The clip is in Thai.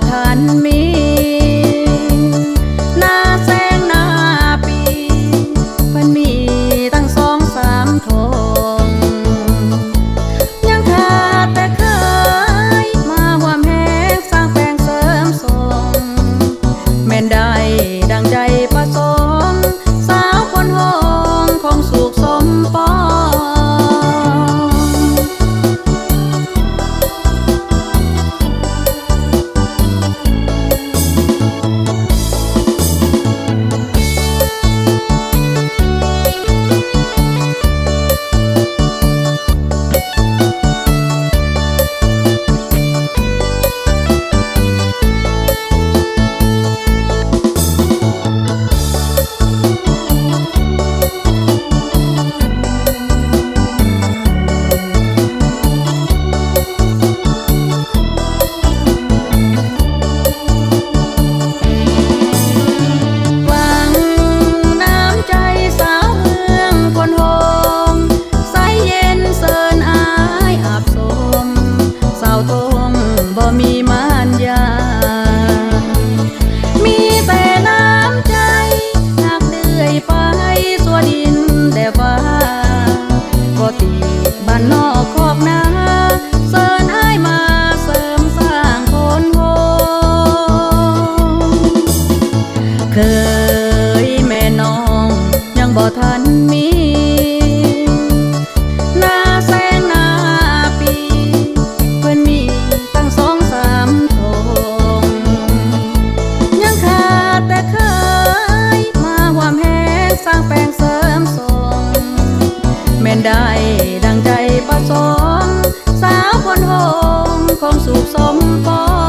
他。 นได้ดังใจประสม สาวคนหอมคงสุขสมปอง